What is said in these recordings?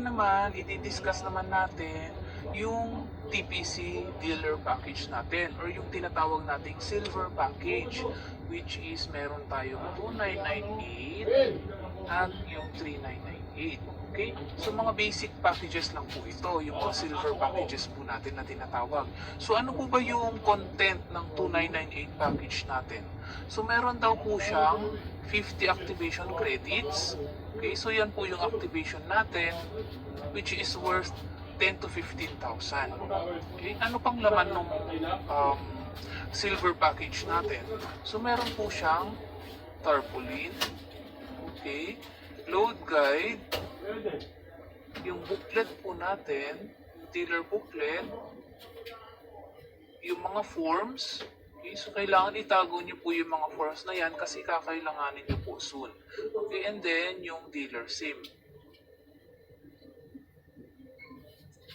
Naman, i-discuss naman natin yung TPC dealer package natin or yung tinatawag nating silver package which is meron tayong 2998 at yung 3998. Okay? So mga basic packages lang po ito, yung mga silver packages po natin na tinatawag. So ano po ba yung content ng 2998 package natin? So meron daw po siyang 50 activation credits. Okay, so yan po yung activation natin which is worth 10 to 15,000. Okay, ano pang laman ng um, silver package natin? So meron po siyang tarpaulin, okay, load guide, yung booklet po natin, dealer booklet, yung mga forms, okay, so kailangan itago niyo po yung mga forms na yan kasi kakailanganin niyo po soon. Okay, and then yung dealer SIM.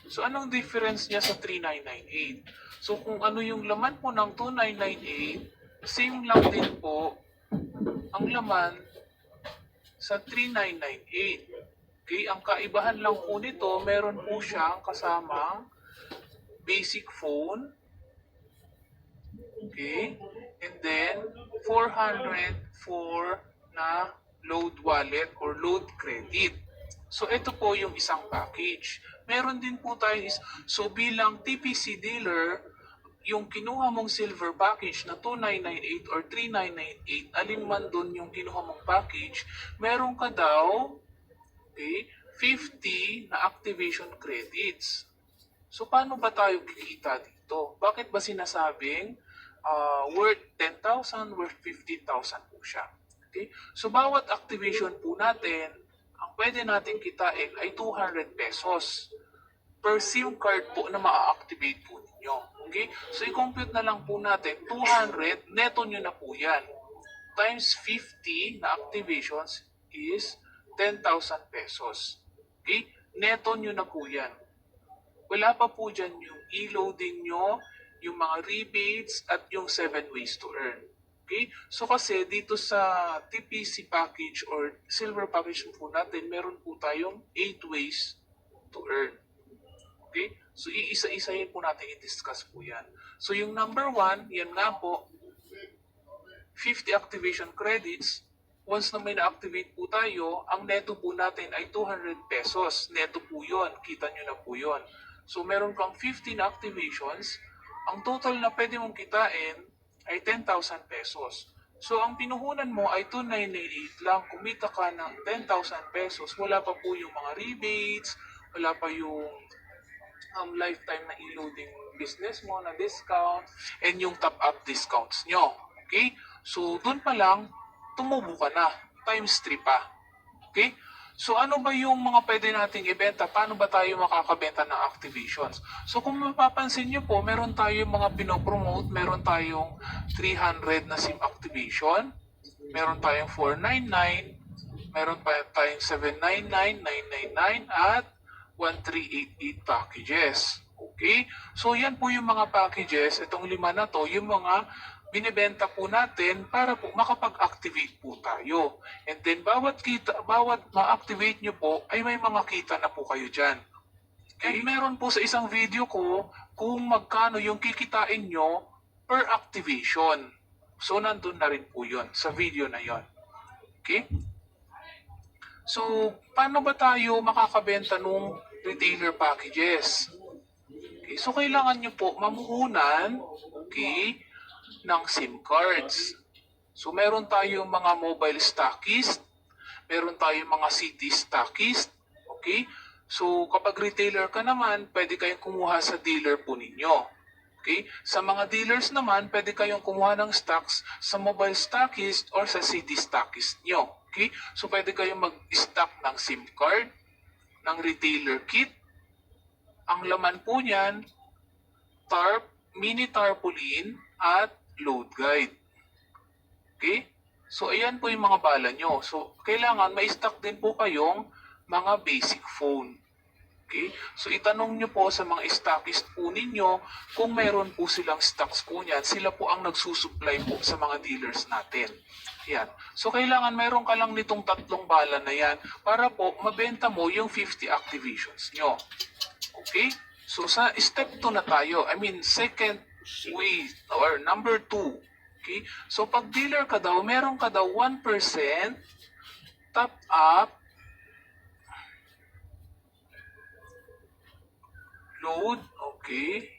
So anong difference niya sa 3998? So kung ano yung laman po ng 2998, same lang din po ang laman sa 3998. Okay, ang kaibahan lang po nito, meron po siyang kasamang basic phone. Okay, and then 400 for na load wallet or load credit. So ito po yung isang package. Meron din po tayo is so bilang TPC dealer, yung kinuha mong silver package na 2998 or 3998, alin man doon yung kinuha mong package, meron ka daw 50 na activation credits. So paano ba tayo kikita dito? Bakit ba sinasabing uh, worth 10,000, worth 15,000 po siya? Okay? So bawat activation po natin, ang pwede natin kitain ay 200 pesos per SIM card po na ma-activate po ninyo. Okay? So i-compute na lang po natin 200, neto nyo na po yan. Times 50 na activations is 10,000 pesos. Okay? Neto nyo na po yan. Wala pa po dyan yung e-loading nyo, yung mga rebates, at yung 7 ways to earn. Okay? So kasi dito sa TPC package or silver package po natin, meron po tayong 8 ways to earn. Okay? So iisa-isahin po natin i-discuss po yan. So yung number 1, yan nga po, 50 activation credits. Once na may na-activate po tayo, ang neto po natin ay 200 pesos. Neto po yon, kita nyo na po yon. So meron kang 50 na activations, ang total na pwede mong kitain ay 10,000 pesos. So ang pinuhunan mo ay 2,988 lang. Kumita ka ng 10,000 pesos. Wala pa po yung mga rebates, wala pa yung um, lifetime na e-loading business mo na discount, and yung top-up discounts nyo. Okay? So doon pa lang, tumubo ka na. Times 3 pa. Okay? So ano ba yung mga pwede nating ibenta? Paano ba tayo makakabenta ng activations? So kung mapapansin nyo po, meron tayong mga pinopromote, meron tayong 300 na SIM activation, meron tayong 499, meron pa tayong 799, 999, at 1388 packages. Okay? So yan po yung mga packages, itong lima na to, yung mga binibenta po natin para po makapag-activate po tayo. And then bawat kita, bawat ma-activate nyo po ay may mga kita na po kayo dyan. Okay? meron po sa isang video ko kung magkano yung kikitain nyo per activation. So nandun na rin po yun sa video na yon. Okay? So, paano ba tayo makakabenta nung retailer packages? Okay, so kailangan nyo po mamuhunan okay, ng SIM cards. So meron tayong mga mobile stockist, meron tayong mga city stockist, okay? So kapag retailer ka naman, pwede kayong kumuha sa dealer po ninyo. Okay? Sa mga dealers naman, pwede kayong kumuha ng stocks sa mobile stockist or sa city stockist nyo. Okay? So pwede kayong mag-stock ng SIM card, ng retailer kit. Ang laman po niyan, tarp, mini tarpaulin, at load guide. Okay? So, ayan po yung mga bala nyo. So, kailangan ma-stock din po kayong mga basic phone. Okay? So itanong nyo po sa mga stockist po ninyo kung meron po silang stocks po niyan. Sila po ang nagsusupply po sa mga dealers natin. Yan. So kailangan meron ka lang nitong tatlong bala na yan para po mabenta mo yung 50 activations nyo. Okay? So sa step 2 na tayo. I mean, second way or number 2. Okay? So pag dealer ka daw, meron ka daw 1% top up load. Okay.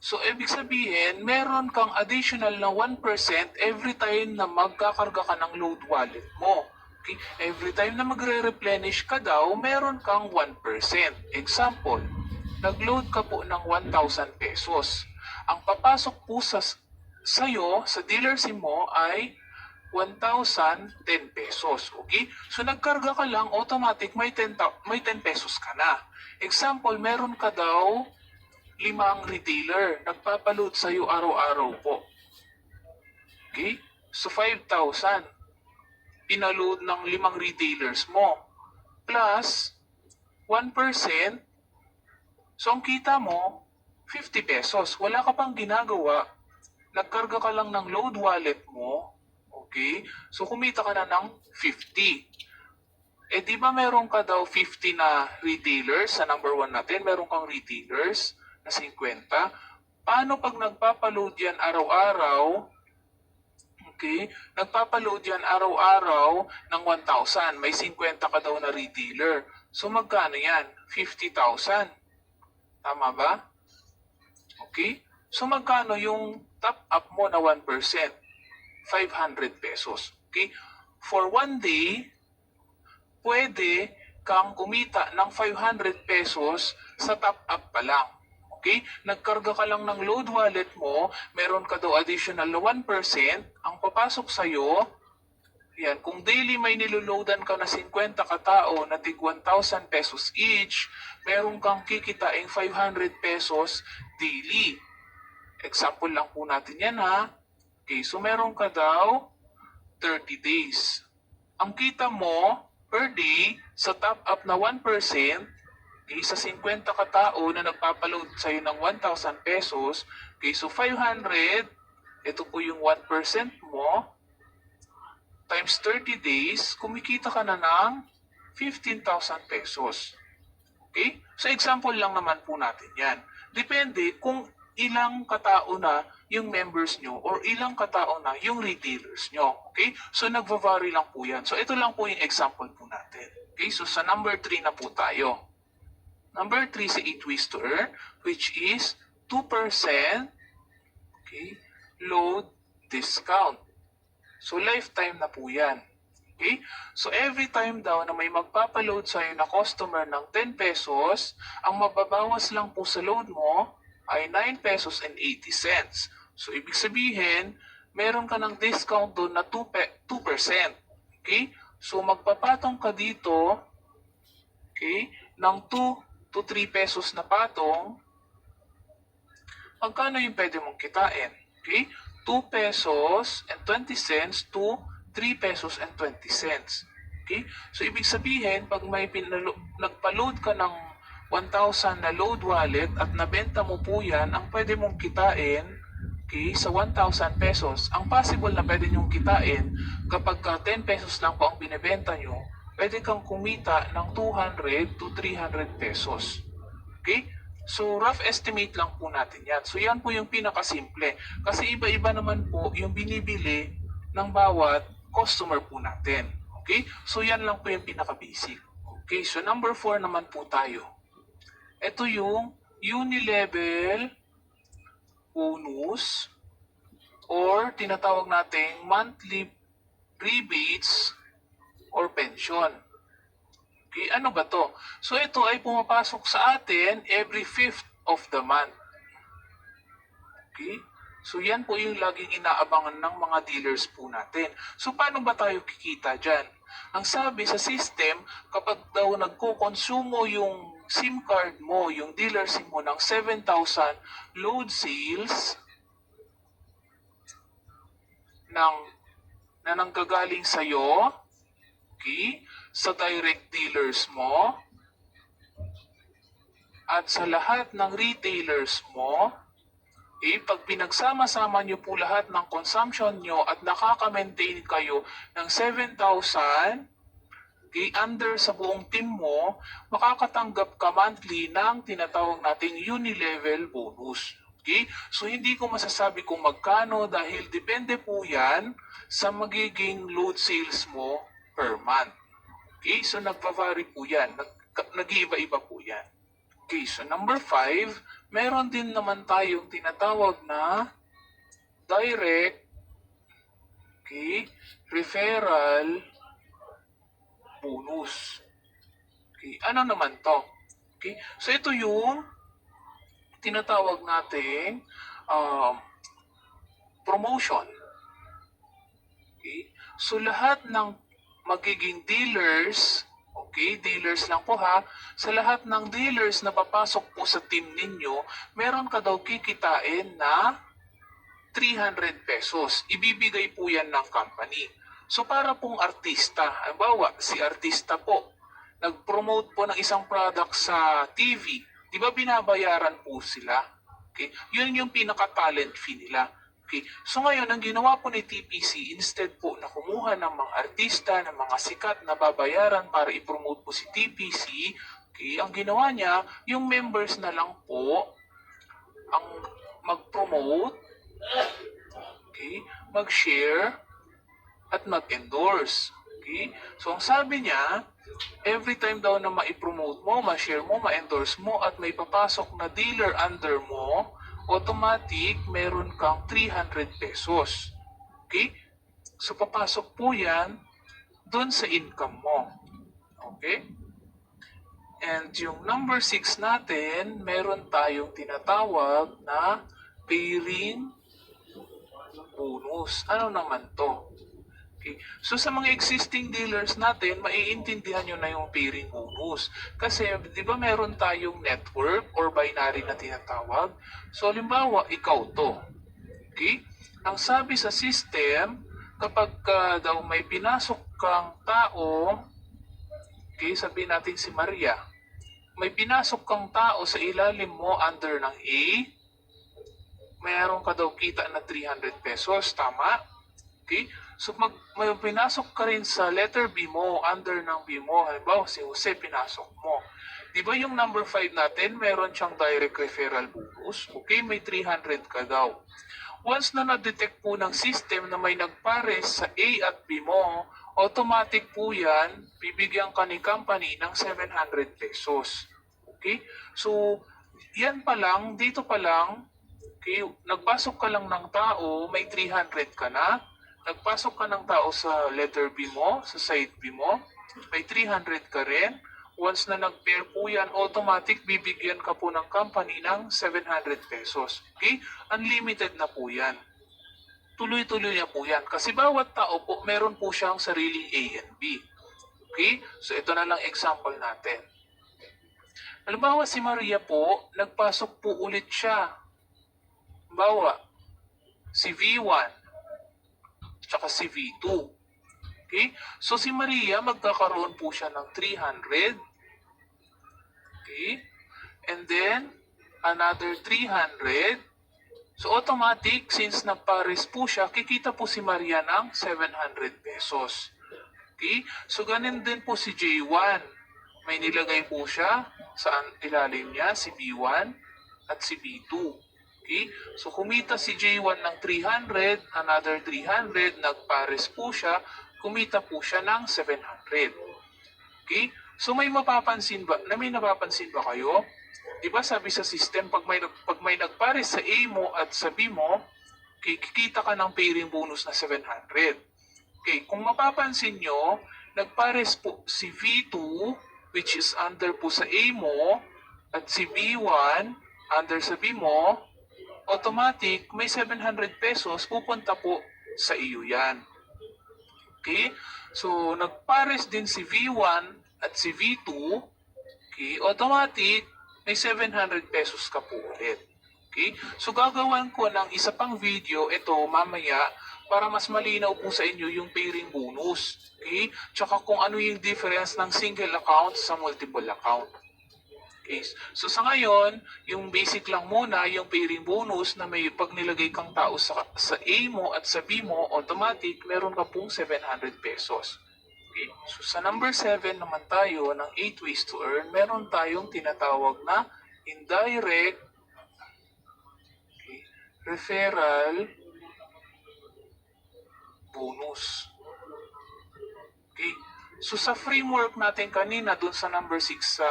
So, ibig sabihin, meron kang additional na 1% every time na magkakarga ka ng load wallet mo. Okay? Every time na magre-replenish ka daw, meron kang 1%. Example, nag-load ka po ng 1,000 pesos. Ang papasok po sa sa'yo, sa dealer mo ay 1,010 pesos. Okay? So, nagkarga ka lang, automatic may 10, ta- may 10 pesos ka na. Example, meron ka daw limang retailer. Nagpapaload sa iyo araw-araw po. Okay? So, 5,000. Pinaload ng limang retailers mo. Plus, 1%. So, ang kita mo, 50 pesos. Wala ka pang ginagawa. Nagkarga ka lang ng load wallet mo. Okay? So, kumita ka na ng 50. Eh, di ba meron ka daw 50 na retailers sa number 1 natin? Meron kang retailers na 50. Paano pag nagpapaload yan araw-araw? Okay? Nagpapaload yan araw-araw ng 1,000. May 50 ka daw na retailer. So, magkano yan? 50,000. Tama ba? Okay? So, magkano yung top up mo na 1%? 500 pesos. Okay? For one day, pwede kang kumita ng 500 pesos sa top up pa lang. Okay? Nagkarga ka lang ng load wallet mo, meron ka daw additional na 1%, ang papasok sa'yo, yan, kung daily may niluloadan ka na 50 katao na tig 1,000 pesos each, meron kang kikitain 500 pesos daily. Example lang po natin yan ha. Okay, so meron ka daw 30 days. Ang kita mo per day sa top up na 1%, okay, sa 50 katao na nagpapaload sa'yo ng 1,000 pesos, okay, so 500, ito po yung 1% mo, times 30 days, kumikita ka na ng 15,000 pesos. Okay? So example lang naman po natin yan. Depende kung ilang katao na yung members nyo or ilang katao na yung retailers nyo. Okay? So nagva-vary lang po yan. So ito lang po yung example po natin. Okay? So sa number 3 na po tayo. Number 3 sa 8 ways to earn which is 2% okay, load discount. So lifetime na po yan. Okay? So every time daw na may magpapaload sa'yo na customer ng 10 pesos, ang mababawas lang po sa load mo ay 9 pesos and 80 cents. So ibig sabihin, meron ka ng discount doon na 2%. Pe- 2%. Okay? So magpapatong ka dito okay, ng 2 to 3 pesos na patong, magkano yung pwede mong kitain? Okay? 2 pesos and 20 cents to 3 pesos and 20 cents. Okay? So, ibig sabihin, pag may pinalo- nagpa-load ka ng 1,000 na load wallet at nabenta mo po yan, ang pwede mong kitain okay, sa 1,000 pesos, ang possible na pwede nyong kitain kapag ka 10 pesos lang po ang binibenta nyo, pwede kang kumita ng 200 to 300 pesos. Okay? So, rough estimate lang po natin yan. So, yan po yung pinakasimple. Kasi iba-iba naman po yung binibili ng bawat customer po natin. Okay? So, yan lang po yung pinaka-basic. Okay, so number 4 naman po tayo. Ito yung unilevel bonus or tinatawag nating monthly rebates or pension. Okay, ano ba to? So ito ay pumapasok sa atin every fifth of the month. Okay? So yan po yung laging inaabangan ng mga dealers po natin. So paano ba tayo kikita dyan? Ang sabi sa system, kapag daw nagko-consumo yung SIM card mo, yung dealer SIM mo ng 7,000 load sales ng na nanggagaling sa'yo, okay, sa direct dealers mo, at sa lahat ng retailers mo, eh, pag pinagsama-sama nyo po lahat ng consumption nyo at nakaka-maintain kayo ng 7,000, okay, under sa buong team mo, makakatanggap ka monthly ng tinatawag nating uni-level bonus. Okay? So, hindi ko masasabi kung magkano dahil depende po yan sa magiging load sales mo per month. Okay? So, nagpa-vary po yan. Nag, nag-iiba-iba po yan. Okay, so number five, meron din naman tayong tinatawag na direct okay, referral bonus. Okay, ano naman to? Okay, so ito yung tinatawag nating um, promotion. Okay, so lahat ng magiging dealers Okay, dealers lang po ha. Sa lahat ng dealers na papasok po sa team ninyo, meron ka daw kikitain na 300 pesos. Ibibigay po yan ng company. So para pong artista, halimbawa si artista po, nag-promote po ng isang product sa TV, di ba binabayaran po sila? Okay? Yun yung pinaka-talent fee nila. Okay. So ngayon, ang ginawa po ni TPC, instead po na kumuha ng mga artista, ng mga sikat na babayaran para i-promote po si TPC, okay, ang ginawa niya, yung members na lang po ang mag-promote, okay, mag-share, at mag-endorse. Okay? So ang sabi niya, every time daw na ma-promote mo, ma-share mo, ma-endorse mo, at may papasok na dealer under mo, automatic meron kang 300 pesos. Okay? So papasok po yan doon sa income mo. Okay? And yung number 6 natin, meron tayong tinatawag na pairing bonus. Ano naman to? Okay. So sa mga existing dealers natin, maiintindihan nyo na yung pairing bonus. Kasi di ba meron tayong network or binary na tinatawag? So halimbawa, ikaw to. Okay? Ang sabi sa system, kapag ka daw may pinasok kang tao, okay, sabihin natin si Maria, may pinasok kang tao sa ilalim mo under ng A, mayroon ka daw kita na 300 pesos, tama? Okay? So mag, may pinasok ka rin sa letter B mo, under ng B mo. Halimbawa, si Jose pinasok mo. Di ba yung number 5 natin, meron siyang direct referral bonus? Okay, may 300 ka daw. Once na na-detect po ng system na may nagpares sa A at B mo, automatic po yan, bibigyan ka ni company ng 700 pesos. Okay? So, yan pa lang, dito pa lang, okay, nagpasok ka lang ng tao, may 300 ka na, nagpasok ka ng tao sa letter B mo, sa side B mo, may 300 ka rin. Once na nag-pair po yan, automatic bibigyan ka po ng company ng 700 pesos. Okay? Unlimited na po yan. Tuloy-tuloy na po yan. Kasi bawat tao po, meron po siyang sariling A and B. Okay? So ito na lang example natin. Halimbawa si Maria po, nagpasok po ulit siya. Halimbawa, si V1, tsaka si V2. Okay? So si Maria, magkakaroon po siya ng 300. Okay? And then, another 300. So automatic, since nagpares po siya, kikita po si Maria ng 700 pesos. Okay? So ganun din po si J1. May nilagay po siya sa ilalim niya, si B1 at si B2. Okay? So kumita si J1 ng 300, another 300, nagpares po siya, kumita po siya ng 700. Okay? So may mapapansin ba, na may napapansin ba kayo? 'Di ba sabi sa system pag may pag may nagpares sa A mo at sa B mo, kikita ka ng pairing bonus na 700. Okay, kung mapapansin nyo, nagpares po si V2 which is under po sa A mo at si B1 under sa B mo, automatic may 700 pesos pupunta po sa iyo yan. Okay? So, nagpares din si V1 at si V2. Okay? Automatic, may 700 pesos ka po ulit. Okay? So, gagawan ko ng isa pang video ito mamaya para mas malinaw po sa inyo yung pairing bonus. Okay? Tsaka kung ano yung difference ng single account sa multiple account. Okay. So sa ngayon, yung basic lang muna, yung pairing bonus na may pag nilagay kang tao sa, sa A mo at sa B mo, automatic, meron ka pong 700 pesos. Okay. So sa number 7 naman tayo ng 8 ways to earn, meron tayong tinatawag na indirect okay, referral bonus. Okay. So sa framework natin kanina dun sa number 6 sa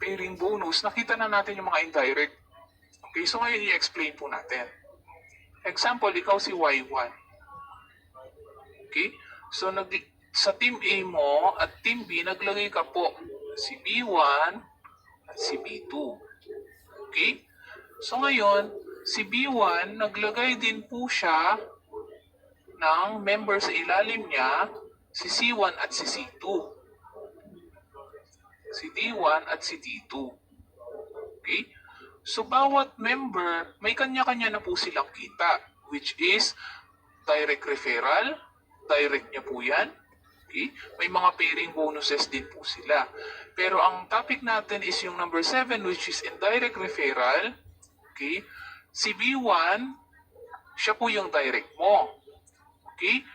pairing bonus, nakita na natin yung mga indirect. Okay, so ngayon i-explain po natin. Example, ikaw si Y1. Okay? So nag sa team A mo at team B naglagay ka po si B1 at si B2. Okay? So ngayon, si B1 naglagay din po siya ng member sa ilalim niya, si C1 at si C2 si D1 at si D2. Okay? So, bawat member, may kanya-kanya na po silang kita, which is direct referral, direct niya po yan. Okay? May mga pairing bonuses din po sila. Pero ang topic natin is yung number 7, which is indirect referral. Okay? Si B1, siya po yung direct mo. Okay?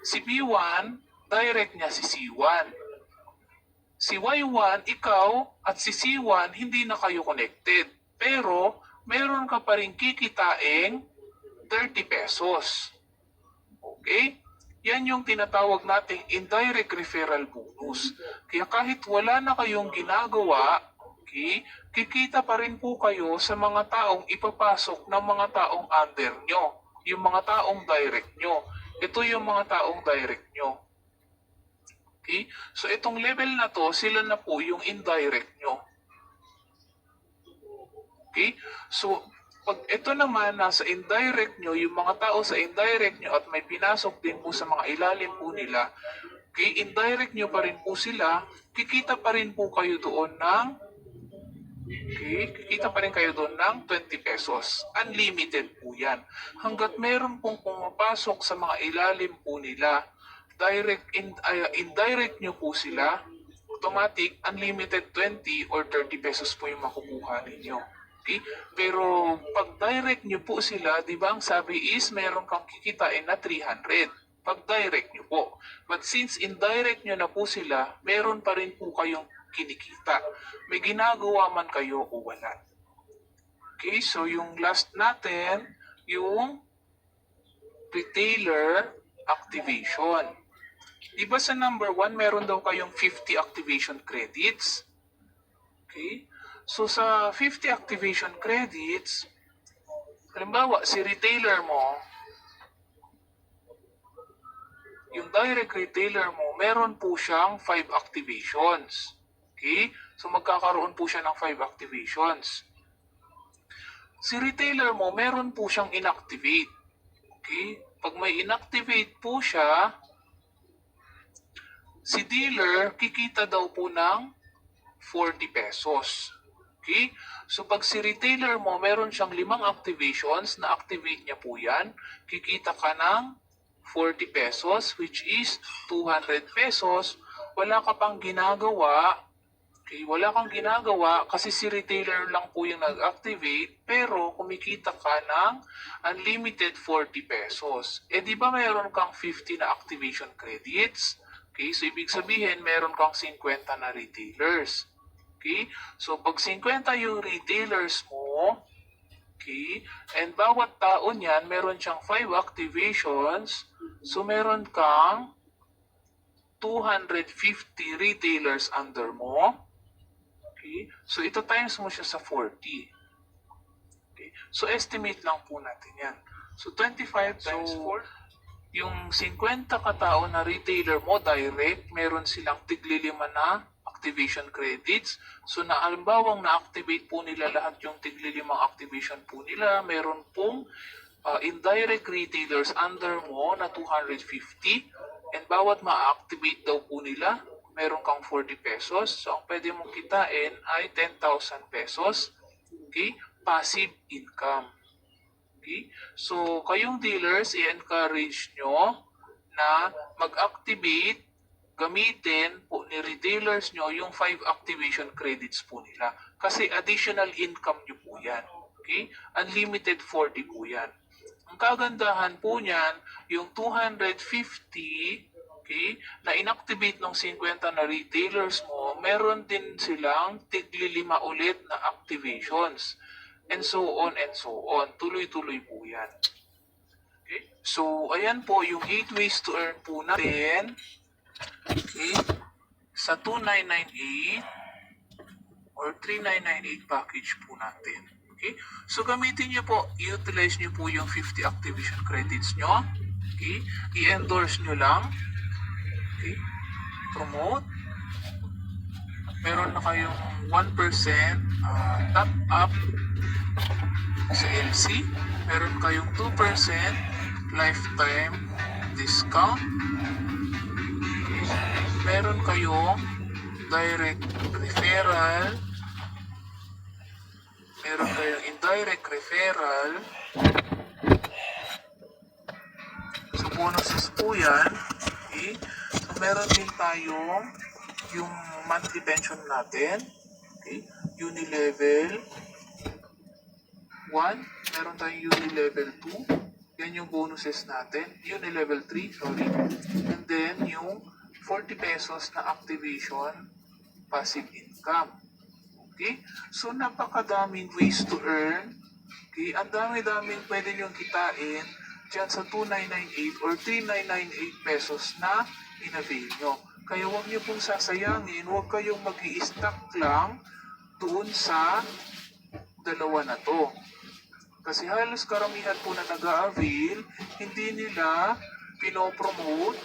Si B1, direct niya si C1 si Y1, ikaw, at si C1, hindi na kayo connected. Pero, meron ka pa rin kikitaing 30 pesos. Okay? Yan yung tinatawag nating indirect referral bonus. Kaya kahit wala na kayong ginagawa, okay, kikita pa rin po kayo sa mga taong ipapasok ng mga taong under nyo. Yung mga taong direct nyo. Ito yung mga taong direct nyo. Okay? So itong level na to, sila na po yung indirect nyo. Okay? So, pag ito naman nasa indirect nyo, yung mga tao sa indirect nyo at may pinasok din po sa mga ilalim po nila, okay, indirect nyo pa rin po sila, kikita pa rin po kayo doon ng Okay, kikita pa rin kayo doon ng 20 pesos. Unlimited po yan. Hanggat meron pong pumapasok sa mga ilalim po nila, direct in, uh, indirect nyo po sila, automatic, unlimited 20 or 30 pesos po yung makukuha ninyo. Okay? Pero pag direct nyo po sila, di ba ang sabi is meron kang kikitain na 300 pag direct nyo po. But since indirect nyo na po sila, meron pa rin po kayong kinikita. May ginagawa man kayo o wala. Okay, so yung last natin, yung retailer activation. Di ba sa number 1, meron daw kayong 50 activation credits? Okay? So sa 50 activation credits, halimbawa, si retailer mo, yung direct retailer mo, meron po siyang 5 activations. Okay? So magkakaroon po siya ng 5 activations. Si retailer mo, meron po siyang inactivate. Okay? Pag may inactivate po siya, si dealer kikita daw po ng 40 pesos. Okay? So pag si retailer mo meron siyang limang activations, na-activate niya po yan, kikita ka ng 40 pesos which is 200 pesos. Wala ka pang ginagawa, okay, wala kang ginagawa kasi si retailer lang po yung nag-activate pero kumikita ka ng unlimited 40 pesos. Eh di ba mayroon kang 50 na activation credits? Okay, so ibig sabihin meron kang 50 na retailers. Okay? So pag 50 yung retailers mo, okay, and bawat tao niyan meron siyang 5 activations, so meron kang 250 retailers under mo. Okay? So ito times mo siya sa 40. Okay? So estimate lang po natin yan. So 25 times 4 yung 50 katao na retailer mo direct, meron silang tiglilima na activation credits. So na alimbawang na-activate po nila lahat yung tiglilimang activation po nila, meron pong uh, indirect retailers under mo na 250 and bawat ma-activate daw po nila, meron kang 40 pesos. So ang pwede mong kitain ay 10,000 pesos. Okay? Passive income. Okay? So, kayong dealers, i-encourage nyo na mag-activate gamitin po ni retailers nyo yung 5 activation credits po nila. Kasi additional income nyo po yan. Okay? Unlimited 40 po yan. Ang kagandahan po niyan, yung 250 okay, na inactivate ng 50 na retailers mo, meron din silang tiglilima ulit na activations. And so on and so on. Tuloy-tuloy po yan. Okay? So, ayan po yung 8 ways to earn po natin. Okay? Sa 2998 or 3998 package po natin. Okay? So, gamitin nyo po, i-utilize nyo po yung 50 activation credits nyo. Okay? I-endorse nyo lang. Okay? Promote. Meron na kayong 1% uh, top up sa LC. Meron kayong 2% lifetime discount. Meron kayong direct referral. Meron kayong indirect referral. So, bonuses po yan. Okay. So, meron din tayong yung monthly pension natin. Okay. Unilevel 1. Meron tayong Unilevel 2. Yan yung bonuses natin. Unilevel 3, sorry. And then, yung 40 pesos na activation passive income. Okay? So, napakadaming ways to earn. Okay? Ang dami-daming pwede niyong kitain dyan sa 2998 or 3998 pesos na inavail nyo. Kaya huwag niyo pong sasayangin, huwag kayong mag stock lang doon sa dalawa na to. Kasi halos karamihan po na nag-avail, hindi nila pinopromote,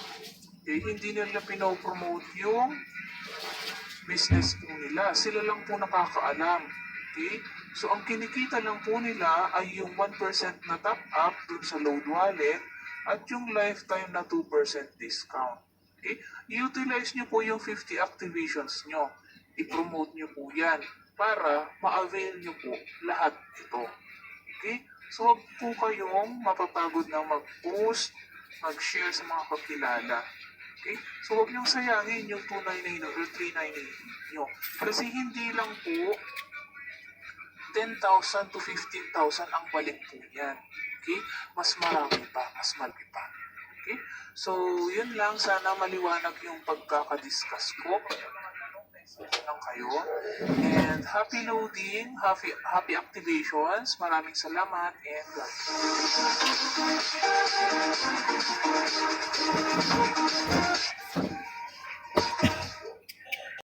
eh, hindi nila pinopromote yung business po nila. Sila lang po nakakaalam. Okay? So, ang kinikita lang po nila ay yung 1% na top up dun sa load wallet at yung lifetime na 2% discount. Okay? I-utilize nyo po yung 50 activations nyo. I-promote nyo po yan para ma-avail nyo po lahat ito. Okay? So, huwag po kayong mapapagod na mag-post, mag-share sa mga kakilala. Okay? So, huwag niyong sayangin yung 299 or 399 nyo. Kasi hindi lang po 10,000 to 15,000 ang balik po yan. Okay? Mas marami pa, mas malaki pa. Okay? So, yun lang. Sana maliwanag yung pagkakadiscuss ko. Lang kayo. And happy loading, happy, happy activations. Maraming salamat and God bless.